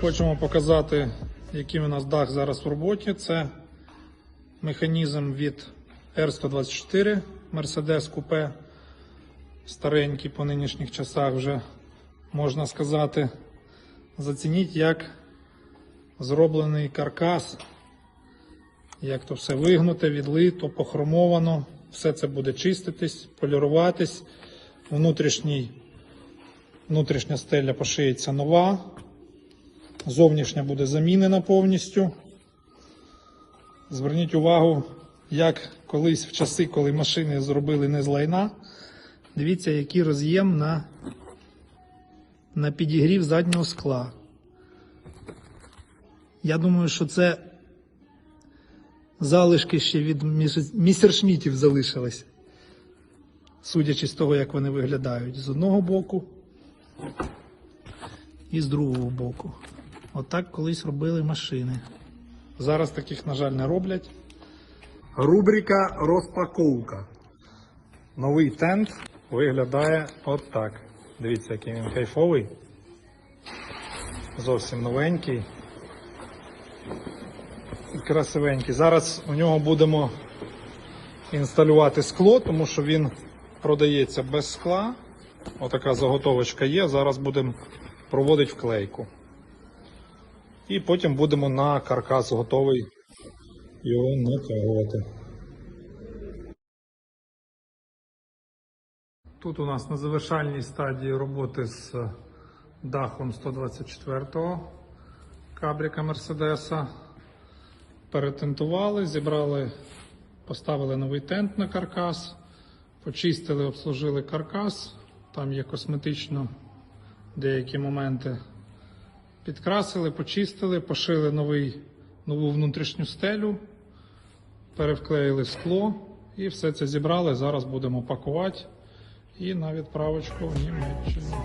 Хочемо показати, який у нас дах зараз в роботі. Це механізм від R124 Mercedes Coupe. Старенький по нинішніх часах вже можна сказати. Зацініть, як зроблений каркас, як то все вигнуте, відлито, похромовано. Все це буде чиститись, поліруватись. Внутрішній, внутрішня стеля пошиється нова. Зовнішня буде замінена повністю. Зверніть увагу, як колись в часи, коли машини зробили не з лайна. Дивіться, який роз'єм на, на підігрів заднього скла. Я думаю, що це залишки ще від міс- місершмітів залишились. Судячи з того, як вони виглядають з одного боку і з другого боку. Отак колись робили машини. Зараз таких, на жаль, не роблять. Рубрика розпаковка. Новий тент виглядає отак. Дивіться, який він кайфовий. Зовсім новенький. Красивенький. Зараз у нього будемо інсталювати скло, тому що він продається без скла. Отака заготовочка є. Зараз будемо проводити вклейку. І потім будемо на каркас готовий його натягувати. Тут у нас на завершальній стадії роботи з дахом 124-го кабріка Мерседеса. Перетентували, зібрали, поставили новий тент на каркас, почистили, обслужили каркас. Там є косметично деякі моменти. Підкрасили, почистили, пошили новий, нову внутрішню стелю, перевклеїли скло і все це зібрали. Зараз будемо пакувати і на відправочку в Німеччину.